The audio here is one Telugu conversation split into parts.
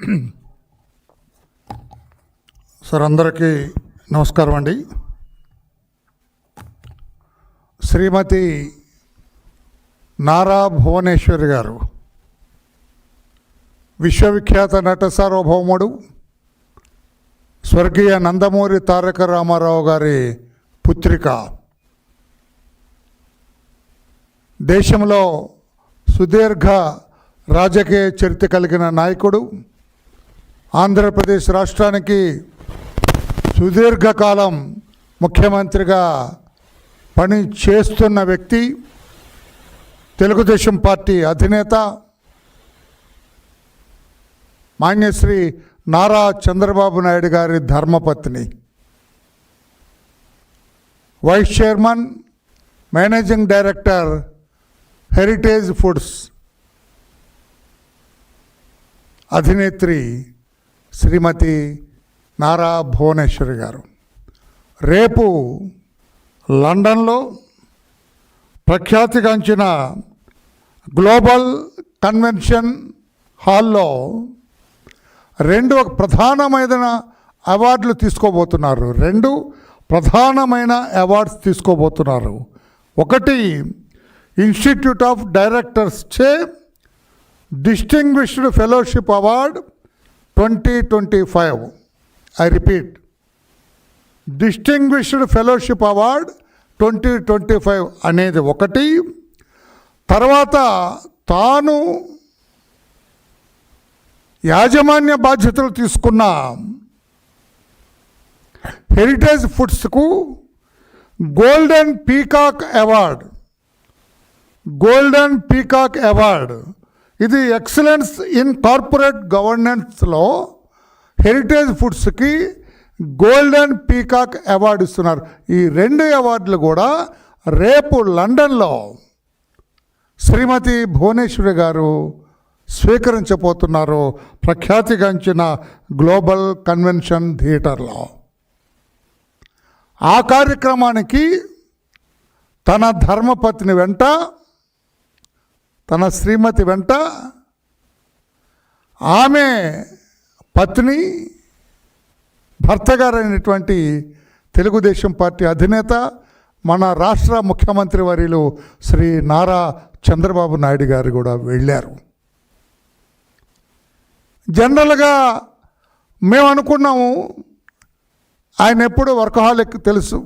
సార్ అందరికీ నమస్కారం అండి. శ్రీమతి నారా భువనేశ్వరి గారు విశ్వవిఖ్యాత నట సార్వభౌముడు స్వర్గీయ నందమూరి తారక రామారావు గారి పుత్రిక. దేశంలో సుదీర్ఘ రాజకీయ చరిత్ర కలిగిన నాయకుడు ఆంధ్రప్రదేశ్ రాష్ట్రానికి సుదీర్ఘకాలం ముఖ్యమంత్రిగా పని చేస్తున్న వ్యక్తి తెలుగుదేశం పార్టీ అధినేత మాన్యశ్రీ నారా చంద్రబాబు నాయుడు గారి ధర్మపత్ని. Vice chairman managing director Heritage Foods అధినేత్రి శ్రీమతి నారా భువనేశ్వరి గారు. రేపు లండన్లో ప్రఖ్యాతిగాంచిన గ్లోబల్ కన్వెన్షన్ హాల్లో రెండు ప్రధానమైన అవార్డులు తీసుకోబోతున్నారు. రెండు ప్రధానమైన అవార్డ్స్ తీసుకోబోతున్నారు. ఒకటి ఇన్స్టిట్యూట్ ఆఫ్ డైరెక్టర్స్ చే distinguished fellowship award twenty twenty five I repeat distinguished fellowship award twenty twenty five అనేది ఒకటి. తర్వాత తాను యాజమాన్య బాధ్యతలు తీసుకున్న heritage ఫుడ్స్కు golden peacock award golden peacock award ఇది ఎక్సలెన్స్ ఇన్ కార్పొరేట్ గవర్నెన్స్లో హెరిటేజ్ ఫుడ్స్కి గోల్డెన్ పీకాక్ అవార్డు ఇస్తున్నారు. ఈ రెండు అవార్డులు కూడా రేపు లండన్లో శ్రీమతి భువనేశ్వరి గారు స్వీకరించబోతున్నారు ప్రఖ్యాతిగాంచిన గ్లోబల్ కన్వెన్షన్ థియేటర్లో. ఆ కార్యక్రమానికి తన ధర్మపత్ని వెంట తన శ్రీమతి వెంట ఆమె పత్ని భర్త గారైనటువంటి తెలుగుదేశం పార్టీ అధినేత మన రాష్ట్ర ముఖ్యమంత్రి వర్యులు శ్రీ నారా చంద్రబాబు నాయుడు గారు కూడా వెళ్ళారు. జనరల్గా మేము అనుకున్నాము ఆయన ఎప్పుడు వర్కహాలిక్ తెలుసు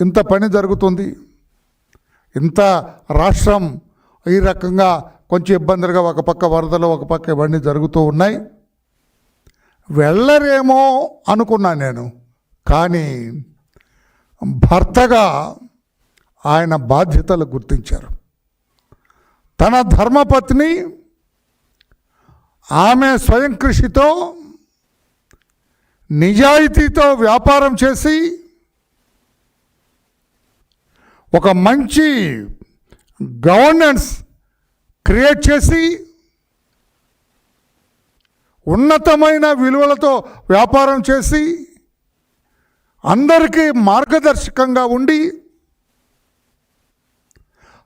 ఇంత పని జరుగుతుంది ఇంత రాష్ట్రం ఈ రకంగా కొంచెం ఇబ్బందులుగా ఒక పక్క వరదలు ఒక పక్క ఇవన్నీ జరుగుతూ ఉన్నాయి. వెళ్ళరేమో అనుకున్నా నేను. కానీ భర్తగా ఆయన బాధ్యతలు గుర్తించారు. తన ధర్మపత్ని ఆమె స్వయం కృషితో నిజాయితీతో వ్యాపారం చేసి ఒక మంచి గవర్నెన్స్ క్రియేట్ చేసి ఉన్నతమైన విలువలతో వ్యాపారం చేసి అందరికీ మార్గదర్శకంగా ఉండి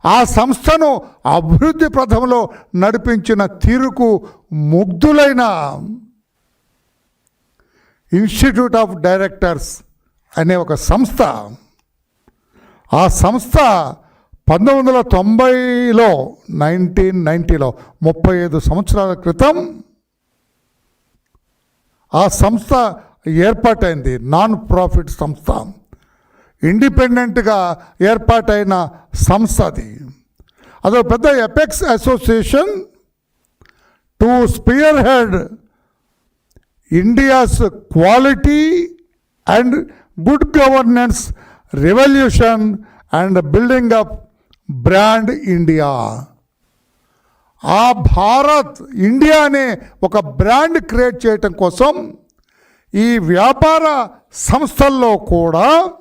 ఆ సంస్థను అభివృద్ధి ప్రథంలో నడిపించిన తీరుకు ముగ్ధులైన ఇన్స్టిట్యూట్ ఆఫ్ డైరెక్టర్స్ అనే ఒక సంస్థ. ఆ సంస్థ పంతొమ్మిది వందల తొంభైలో నైన్టీన్ నైంటీలో ముప్పై ఐదు సంవత్సరాల క్రితం ఆ సంస్థ ఏర్పాటైంది. నాన్ ప్రాఫిట్ సంస్థ. ఇండిపెండెంట్గా ఏర్పాటైన సంస్థ అది. అదో పెద్ద apex association. To spearhead India's quality and good governance revolution and building up brand India. ఆ భారత్ ఇండియా అనే ఒక బ్రాండ్ క్రియేట్ చేయటం కోసం ఈ వ్యాపార సంస్థల్లో కూడా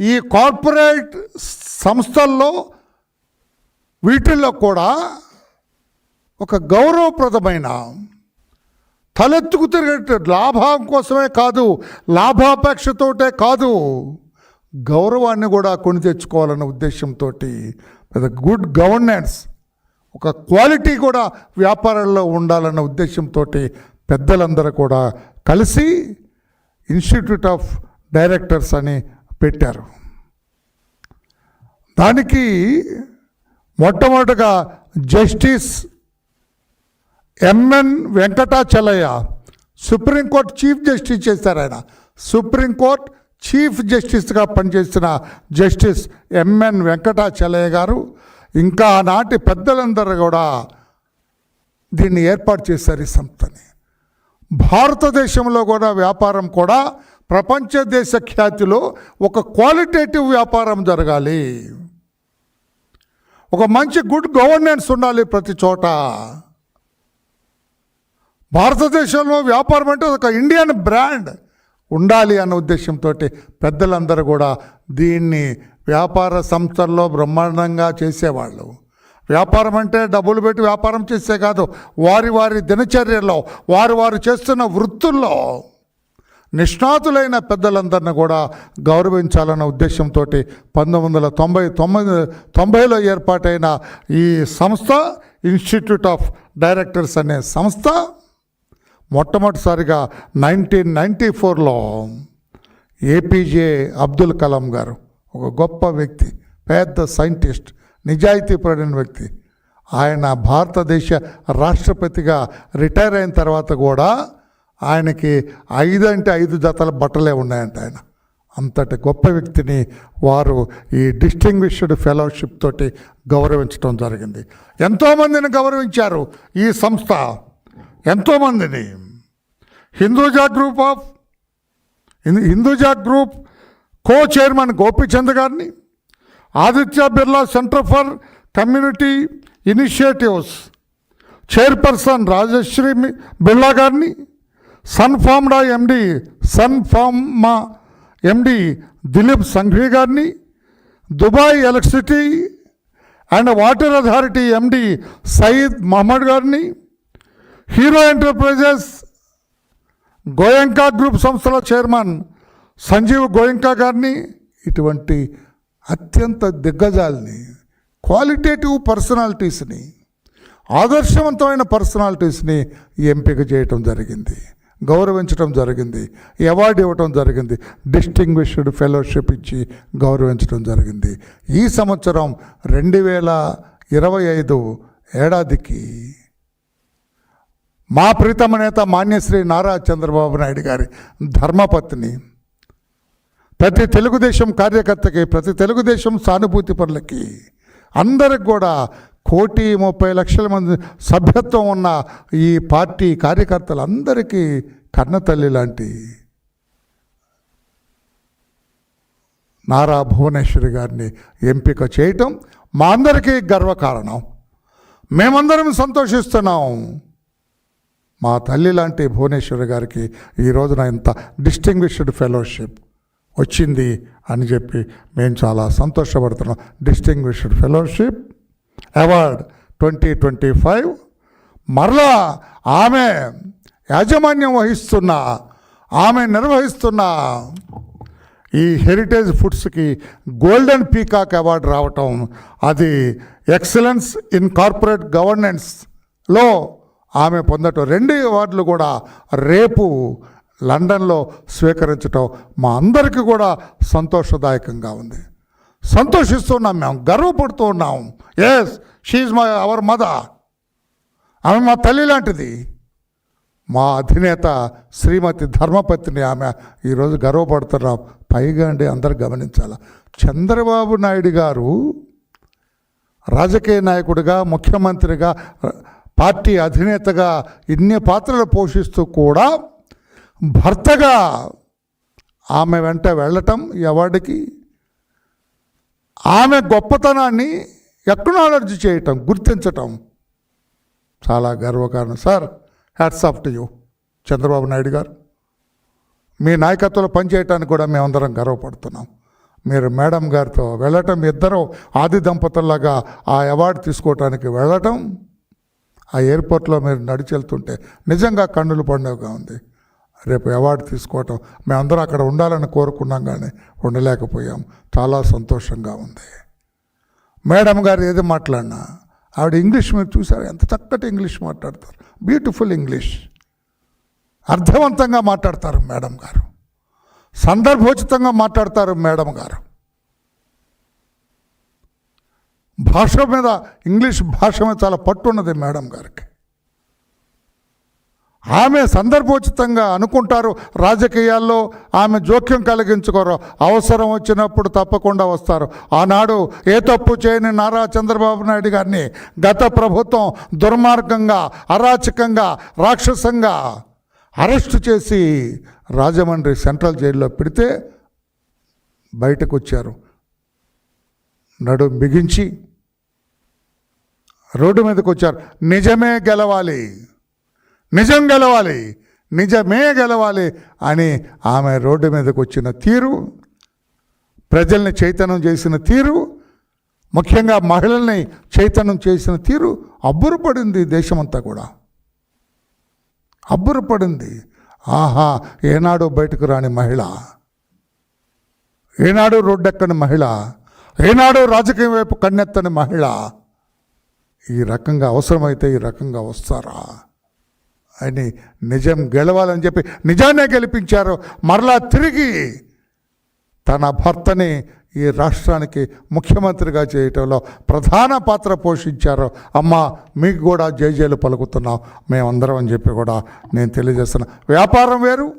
ఈ కార్పొరేట్ సంస్థల్లో వీటిల్లో కూడా ఒక గౌరవప్రదమైన తలెత్తుకు తిరిగే లాభం కోసమే కాదు లాభాపేక్షతోటే కాదు గౌరవాన్ని కూడా కొని తెచ్చుకోవాలన్న ఉద్దేశంతో పెద్ద గుడ్ గవర్నెన్స్ ఒక క్వాలిటీ కూడా వ్యాపారాల్లో ఉండాలన్న ఉద్దేశంతో పెద్దలందరూ కూడా కలిసి ఇన్స్టిట్యూట్ ఆఫ్ డైరెక్టర్స్ అని పెట్టారు. దానికి మొట్టమొదటగా justice MN Venkatachaliah supreme court chief justice చేశారు ఆయన. సుప్రీంకోర్టు చీఫ్ జస్టిస్గా పనిచేసిన జస్టిస్ ఎంఎన్ వెంకటాచలయ్య గారు ఇంకా ఆనాటి పెద్దలందరూ కూడా దీన్ని ఏర్పాటు చేశారు ఈ సంస్థని. భారతదేశంలో కూడా వ్యాపారం కూడా ప్రపంచ దేశ ఖ్యాతిలో ఒక క్వాలిటేటివ్ వ్యాపారం జరగాలి. ఒక మంచి గుడ్ గవర్నెన్స్ ఉండాలి ప్రతి చోట. భారతదేశంలో వ్యాపారం అంటే ఒక ఇండియన్ బ్రాండ్. ఉండాలి అన్న ఉద్దేశంతో పెద్దలందరూ కూడా దీన్ని వ్యాపార సంస్థల్లో బ్రహ్మాండంగా చేసేవాళ్ళు. వ్యాపారం అంటే డబ్బులు పెట్టి వ్యాపారం చేసే కాదు వారి వారి దినచర్యలో వారు వారు చేస్తున్న వృత్తుల్లో. నిష్ణాతులైన పెద్దలందరిని కూడా గౌరవించాలన్న ఉద్దేశంతో పంతొమ్మిది వందల తొంభై తొమ్మిది తొంభైలో ఏర్పాటైన ఈ సంస్థ ఇన్స్టిట్యూట్ ఆఫ్ డైరెక్టర్స్ అనే సంస్థ మొట్టమొదటిసారిగా నైన్టీన్ నైంటీ ఫోర్లో ఏపీజే అబ్దుల్ కలాం గారు ఒక గొప్ప వ్యక్తి పెద్ద సైంటిస్ట్ నిజాయితీపడిన వ్యక్తి. ఆయన భారతదేశ రాష్ట్రపతిగా రిటైర్ అయిన తర్వాత కూడా ఆయనకి ఐదు అంటే ఐదు జతల బట్టలే ఉన్నాయంట ఆయన. అంతటి గొప్ప వ్యక్తిని వారు ఈ డిస్టింగ్విష్డ్ ఫెలోషిప్ తోటి గౌరవించడం జరిగింది. ఎంతోమందిని గౌరవించారు ఈ సంస్థ. ఎంతోమందిని. Hinduja group of Hinduja group co chairman Gopichand గారిని Aditya Birla centre for community initiatives chairperson Rajashree Birla గారిని సన్ఫామ్డా MD Sun Pharma MD Dilip Sanghvi గారిని Dubai electricity and water authority MD Saeed Mohammed గారిని హీరో ఎంటర్ప్రైజెస్ గోయంకా గ్రూప్ సంస్థల చైర్మన్ సంజీవ్ గోయంకా గారిని ఇటువంటి అత్యంత దిగ్గజాల్ని క్వాలిటేటివ్ పర్సనాలిటీస్ని ఆదర్శవంతమైన పర్సనాలిటీస్ని ఎంపిక చేయటం జరిగింది గౌరవించడం జరిగింది అవార్డు ఇవ్వటం జరిగింది డిస్టింగ్విష్డ్ ఫెలోషిప్ ఇచ్చి గౌరవించడం జరిగింది. ఈ సంవత్సరం రెండు వేల ఇరవై ఐదు ఏడాదికి మా ప్రీతమ నేత మాన్యశ్రీ నారా చంద్రబాబు నాయుడు గారి ధర్మపత్ని. ప్రతి తెలుగుదేశం కార్యకర్తకి ప్రతి తెలుగుదేశం సానుభూతి పనులకి అందరికి కూడా కోటి ముప్పై లక్షల మంది సభ్యత్వం ఉన్న ఈ పార్టీ కార్యకర్తలందరికీ కన్నతల్లి లాంటి నారా భువనేశ్వరి గారిని ఎంపిక చేయటం మా అందరికీ గర్వకారణం. మేమందరం సంతోషిస్తున్నాం. మా తల్లి లాంటి భువనేశ్వరి గారికి ఈ రోజున ఇంత డిస్టింగ్విష్డ్ ఫెలోషిప్ వచ్చింది అని చెప్పి మేము చాలా సంతోషపడుతున్నాం. Distinguished fellowship award twenty twenty five. మరలా ఆమె యాజమాన్యం వహిస్తున్న ఆమె నిర్వహిస్తున్న ఈ హెరిటేజ్ ఫుడ్స్కి గోల్డెన్ పీకాక్ అవార్డు రావటం అది ఎక్సలెన్స్ ఇన్ కార్పొరేట్ గవర్నెన్స్లో ఆమె పొందటం. రెండు అవార్డులు కూడా రేపు లండన్లో స్వీకరించటం మా అందరికీ కూడా సంతోషదాయకంగా ఉంది. సంతోషిస్తున్నాం మేము గర్వపడుతూ ఉన్నాం. Yes she my our mother ఆమె మా తల్లి లాంటిది. మా అధినేత శ్రీమతి ధర్మపతిని ఆమె. ఈరోజు గర్వపడుతున్నాం. పైగా అండి అందరు గమనించాల. చంద్రబాబు నాయుడు గారు రాజకీయ నాయకుడిగా ముఖ్యమంత్రిగా పార్టీ అధినేతగా ఇన్ని పాత్రలు పోషిస్తూ కూడా భర్తగా ఆమె వెంట వెళ్ళటం ఈ అవార్డుకి ఆమె గొప్పతనాన్ని ఎక్నాలజీ చేయటం గుర్తించటం చాలా గర్వకారణం. Sir hats off to you Chandrababu Naidu గారు. మీ నాయకత్వంలో పనిచేయటానికి కూడా మేమందరం గర్వపడుతున్నాం. మీరు మేడం గారితో వెళ్ళటం ఇద్దరు ఆది దంపతుల్లాగా ఆ అవార్డు తీసుకోవటానికి వెళ్ళటం ఆ ఎయిర్పోర్ట్లో మీరు నడిచి వెళ్తుంటే నిజంగా కన్నుల పండుగగా ఉంది. రేపు అవార్డు తీసుకోవటం మేమందరం అక్కడ ఉండాలని కోరుకున్నాం కానీ ఉండలేకపోయాం. చాలా సంతోషంగా ఉంది. మేడం గారు ఏది మాట్లాడినా ఆవిడ ఇంగ్లీష్ మీరు చూసారు? ఎంత చక్కటి ఇంగ్లీష్ మాట్లాడతారు. బ్యూటిఫుల్ ఇంగ్లీష్ అర్థవంతంగా మాట్లాడతారు మేడం గారు. సందర్భోచితంగా మాట్లాడతారు మేడం గారు. భాష మీద ఇంగ్లీష్ భాష మీద చాలా పట్టు ఉన్నది మేడం గారికి. ఆమె సందర్భోచితంగా అనుకుంటారు రాజకీయాల్లో ఆమె జోక్యం కలిగించుకోరు. అవసరం వచ్చినప్పుడు తప్పకుండా వస్తారు. ఆనాడు ఏ తప్పు చేయని నారా చంద్రబాబు నాయుడు గారిని గత ప్రభుత్వం దుర్మార్గంగా అరాచకంగా రాక్షసంగా అరెస్ట్ చేసి రాజమండ్రి సెంట్రల్ జైల్లో పెడితే బయటకు వచ్చారు. నడుం బిగించి రోడ్డు మీదకి వచ్చారు. నిజమే గెలవాలి. నిజం గెలవాలి. నిజమే గెలవాలి అని ఆమె రోడ్డు మీదకి వచ్చిన తీరు ప్రజల్ని చైతన్యం చేసిన తీరు ముఖ్యంగా మహిళల్ని చైతన్యం చేసిన తీరు అబ్బురపడింది దేశమంతా కూడా. అబ్బురపడింది. ఆహా ఏనాడు బయటకు రాని మహిళ ఏనాడు రోడ్డెక్కని మహిళ ఏనాడు రాజకీయం వైపు కన్నెత్తని మహిళ ఈ రకంగా అవసరమైతే ఈ రకంగా వస్తారా? అని నిజం గెలవాలని చెప్పి నిజాన్నే గెలిపించారు. మరలా తిరిగి తన భర్తని ఈ రాష్ట్రానికి ముఖ్యమంత్రిగా చేయటంలో ప్రధాన పాత్ర పోషించారు. అమ్మ మీకు కూడా జైజేలు పలుకుతున్నాం. మేమందరం అని చెప్పి కూడా నేను తెలియజేస్తున్నా. వ్యాపారం వేరు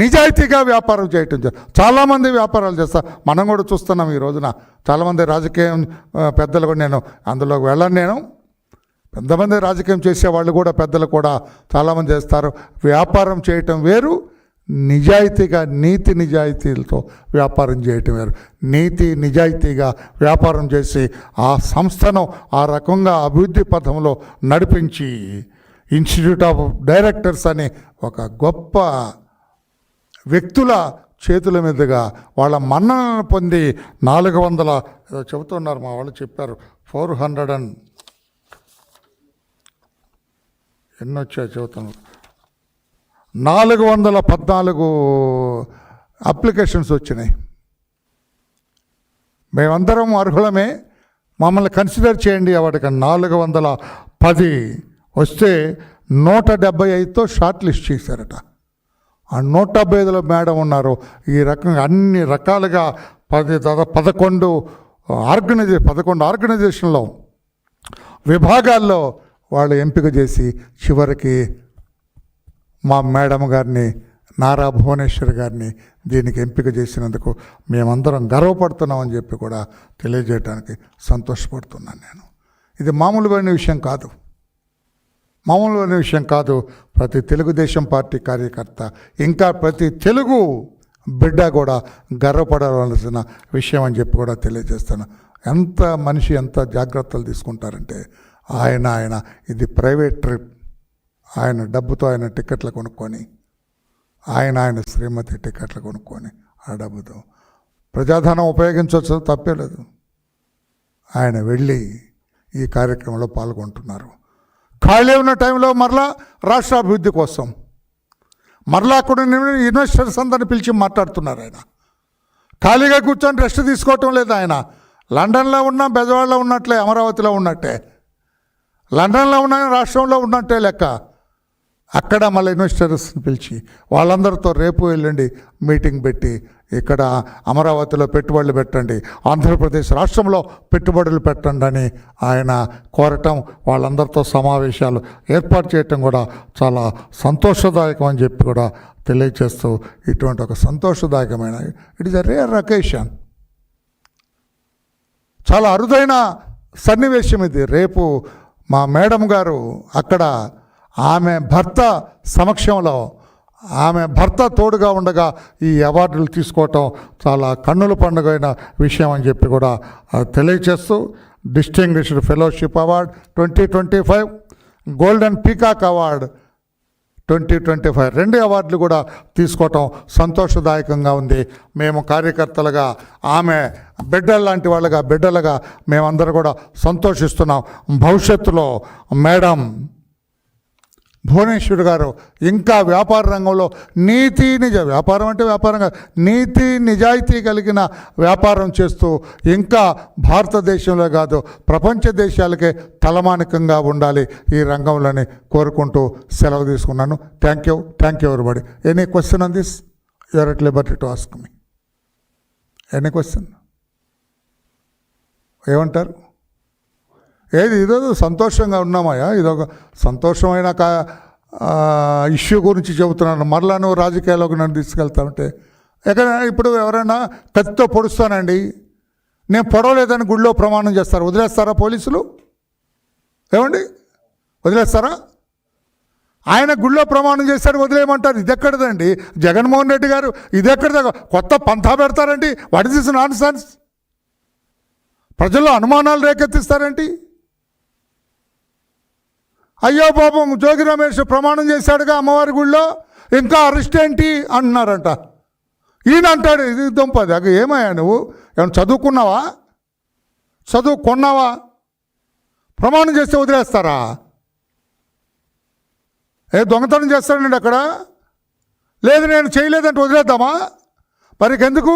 నిజాయితీగా వ్యాపారం చేయటం చాలామంది వ్యాపారాలు చేస్తారు మనం కూడా చూస్తున్నాం ఈ రోజున. చాలామంది రాజకీయం పెద్దలు కూడా నేను అందులోకి వెళ్ళను నేను. ఎంతమంది రాజకీయం చేసే వాళ్ళు కూడా పెద్దలు కూడా చాలామంది చేస్తారు. వ్యాపారం చేయటం వేరు నిజాయితీగా నీతి నిజాయితీలతో వ్యాపారం చేయటం వేరు. నీతి నిజాయితీగా వ్యాపారం చేసి ఆ సంస్థను ఆ రకంగా అభివృద్ధి పథంలో నడిపించి ఇన్స్టిట్యూట్ ఆఫ్ డైరెక్టర్స్ అని ఒక గొప్ప వ్యక్తుల చేతుల మీదుగా వాళ్ళ మన్ననలను పొంది నాలుగు వందల ఏదో చెబుతున్నారు మా వాళ్ళు చెప్పారు ఫోర్ హండ్రెడ్ అండ్ ఎన్ని చెబుతున్నారు నాలుగు వందల పద్నాలుగు అప్లికేషన్స్ వచ్చినాయి. మేమందరం అర్హులమే మమ్మల్ని కన్సిడర్ చేయండి వాటికి నాలుగు వందల పది వస్తే నూట డెబ్బై ఐదుతో షార్ట్ లిస్ట్ చేశారట. ఆ నూట డెబ్బై ఐదులో మేడం ఉన్నారు. ఈ రకంగా అన్ని రకాలుగా పది పదకొండు ఆర్గనైజే పదకొండు ఆర్గనైజేషన్లో విభాగాల్లో వాళ్ళు ఎంపిక చేసి చివరికి మా మేడం గారిని నారా భువనేశ్వర్ గారిని దీనికి ఎంపిక చేసినందుకు మేమందరం గర్వపడుతున్నామని చెప్పి కూడా తెలియజేయడానికి సంతోషపడుతున్నాను నేను. ఇది మామూలుగా విషయం కాదు. మామూలు విషయం కాదు. ప్రతి తెలుగుదేశం పార్టీ కార్యకర్త ఇంకా ప్రతి తెలుగు బిడ్డ కూడా గర్వపడవలసిన విషయం అని చెప్పి కూడా తెలియజేస్తాను. ఎంత మనిషి ఎంత జాగ్రత్తలు తీసుకుంటారంటే ఆయన ఆయన ఇది ప్రైవేట్ ట్రిప్. ఆయన డబ్బుతో ఆయన టికెట్లు కొనుక్కొని ఆయన ఆయన శ్రీమతి టికెట్లు కొనుక్కొని ఆ డబ్బుతో. ప్రజాధనం ఉపయోగించవచ్చు తప్పే లేదు. ఆయన వెళ్ళి ఈ కార్యక్రమంలో పాల్గొంటున్నారు. ఖాళీ ఉన్న టైంలో మరలా రాష్ట్ర అభివృద్ధి కోసం మరలా అక్కడ ఇన్వెస్టర్స్ అందరిని పిలిచి మాట్లాడుతున్నారు ఆయన. ఖాళీగా కూర్చొని రెస్ట్ తీసుకోవటం లేదు ఆయన. లండన్లో ఉన్నా బెజవాడలో ఉన్నట్లే అమరావతిలో ఉన్నట్టే. లండన్లో ఉన్న రాష్ట్రంలో ఉన్నట్టే లెక్క. అక్కడ మళ్ళీ ఇన్వెస్టర్స్ని పిలిచి వాళ్ళందరితో రేపు ఎల్లుండి మీటింగ్ పెట్టి ఇక్కడ అమరావతిలో పెట్టుబడులు పెట్టండి ఆంధ్రప్రదేశ్ రాష్ట్రంలో పెట్టుబడులు పెట్టండి అని ఆయన కోరటం వాళ్ళందరితో సమావేశాలు ఏర్పాటు చేయటం కూడా చాలా సంతోషదాయకం అని చెప్పి కూడా తెలియచేస్తూ ఇటువంటి ఒక సంతోషదాయకమైన it is a rare occasion చాలా అరుదైన సన్నివేశం ఇది. రేపు మా మేడం గారు అక్కడ ఆమె భర్త సమక్షంలో ఆమె భర్త తోడుగా ఉండగా ఈ అవార్డులు తీసుకోవటం చాలా కన్నుల పండుగైన విషయం అని చెప్పి కూడా తెలియచేస్తూ distinguished fellowship award twenty twenty five golden peacock award twenty twenty five రెండు అవార్డులు కూడా తీసుకోవటం సంతోషదాయకంగా ఉంది. మేము కార్యకర్తలుగా ఆమె బిడ్డల లాంటి వాళ్ళగా బిడ్డలుగా మేమందరూ కూడా సంతోషిస్తున్నాం. భవిష్యత్తులో మేడం భువనేశ్వర్ గారు ఇంకా వ్యాపార రంగంలో నీతి నిజ వ్యాపారం అంటే వ్యాపారం నీతి నిజాయితీ కలిగిన వ్యాపారం చేస్తూ ఇంకా భారతదేశంలో కాదు ప్రపంచ దేశాలకే తలమానికంగా ఉండాలి ఈ రంగంలోని కోరుకుంటూ సెలవు తీసుకున్నాను. Thank you thank you everybody any question on this you are at liberty to ask me any question ఏమంటారు? ఏది? ఇదో సంతోషంగా ఉన్నామయ్యా. ఇదొక సంతోషమైన కా ఇష్యూ గురించి చెబుతున్నాను. మరలా నువ్వు రాజకీయాల్లోకి నన్ను తీసుకెళ్తామంటే ఎక్కడ ఇప్పుడు ఎవరైనా కత్తితో పొడుస్తానండి. నేను పొడవలేదని గుళ్ళో ప్రమాణం చేస్తారు. వదిలేస్తారా పోలీసులు? ఏమండి? వదిలేస్తారా? ఆయన గుళ్ళో ప్రమాణం చేశాడు వదిలేయమంటారు. ఇది ఎక్కడదండి జగన్మోహన్ రెడ్డి గారు ఇది ఎక్కడిద కొత్త పంథా పెడతారండి. What is this nonsense ప్రజల్లో అనుమానాలు రేకెత్తిస్తారండి అయ్యో పాపం జోగి రమేష్ ప్రమాణం చేశాడుగా అమ్మవారి గుళ్ళో. ఇంకా అరెస్ట్ ఏంటి? అంటున్నారంట. ఈయన అంటాడు ఇది దుంపది అగ ఏమయ్యా నువ్వు? ఏమైనా చదువుకున్నావా? చదువు కొన్నావా? ప్రమాణం చేస్తే వదిలేస్తారా? ఏ దొంగతనం చేస్తాడండి అక్కడ? లేదు నేను చేయలేదంటే వదిలేద్దామా? మరి ఎందుకు?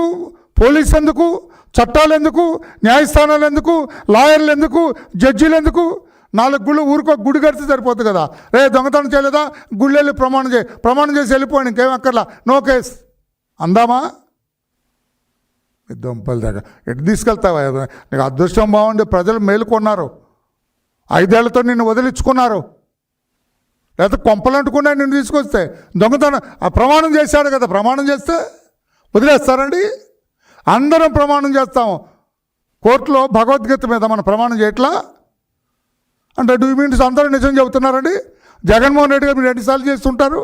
పోలీస్ ఎందుకు? చట్టాలు ఎందుకు? న్యాయస్థానాలు ఎందుకు? లాయర్లు ఎందుకు? జడ్జీలు ఎందుకు? నాలుగు గుళ్ళు ఊరికో గుడి కడితే సరిపోతుంది కదా. రే దొంగతనం చేయలేదా? గుళ్ళు వెళ్ళి ప్రమాణం చేయి. ప్రమాణం చేసి వెళ్ళిపోయాను ఇంకేం అక్కర్లా? No case. అందామా? దొంపల దగ్గర. ఎటు తీసుకెళ్తావా? నీకు అదృష్టం బాగుండి ప్రజలు మేలుకొన్నారు ఐదేళ్ళతో నిన్ను వదిలించుకున్నారు. లేకపోతే కొంపలంటుకున్నా నిన్ను తీసుకొస్తే. దొంగతనం ఆ ప్రమాణం చేశాడు కదా. ప్రమాణం చేస్తే వదిలేస్తారండి. అందరం ప్రమాణం చేస్తాము. కోర్టులో భగవద్గీత మీద మనం ప్రమాణం చేయట్లా? అంటే డూ మీన్స్ అందరూ నిజం చెబుతున్నారండి. జగన్మోహన్ రెడ్డి గారు మీరు ఎన్నిసార్లు చేస్తుంటారు?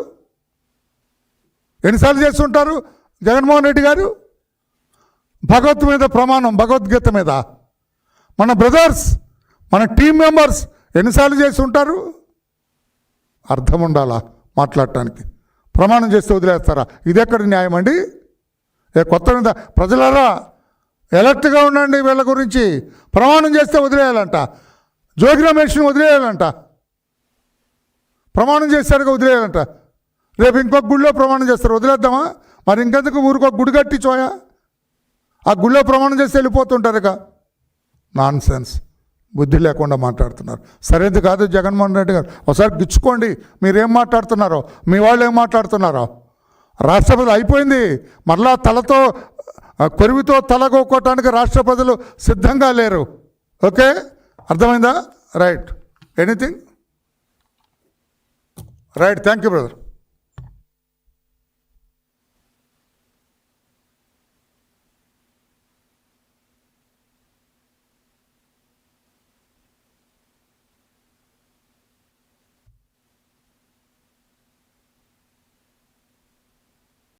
ఎన్నిసార్లు చేస్తుంటారు? జగన్మోహన్ రెడ్డి గారు? భగవత్ మీద ప్రమాణం భగవద్గీత మీద. మన బ్రదర్స్ మన టీం మెంబర్స్ ఎన్నిసార్లు చేసి ఉంటారు అర్థం ఉండాలా మాట్లాడటానికి? ప్రమాణం చేస్తే వదిలేస్తారా? ఇది ఎక్కడ న్యాయం అండి? ఏ కొత్త మీద ప్రజలారా ఎలర్ట్గా ఉండండి వీళ్ళ గురించి. ప్రమాణం చేస్తే వదిలేయాలంట. జోగి రమేష్ని వదిలేయాలంట. ప్రమాణం చేశారుగా వదిలేయాలంట. రేపు ఇంకొక గుడిలో ప్రమాణం చేస్తారు. వదిలేద్దామా? మరి ఇంకెందుకు ఊరికో గుడి కట్టి చోయా ఆ గుళ్ళో ప్రమాణం చేసి వెళ్ళిపోతుంటారు ఇక నాన్ సెన్స్ బుద్ధి లేకుండా మాట్లాడుతున్నారు. సరేది కాదు జగన్మోహన్ రెడ్డి గారు. ఒకసారి గిచ్చుకోండి. మీరేం మాట్లాడుతున్నారో? మీ వాళ్ళు ఏం మాట్లాడుతున్నారో? రాష్ట్రపతి అయిపోయింది. మరలా తలతో ఆ, కొరివితో తలగొక్కోటానికి రాష్ట్ర ప్రజలు సిద్ధంగా లేరు. ఓకే? అర్థమైందా? Right. Anything? Right. Thank you brother.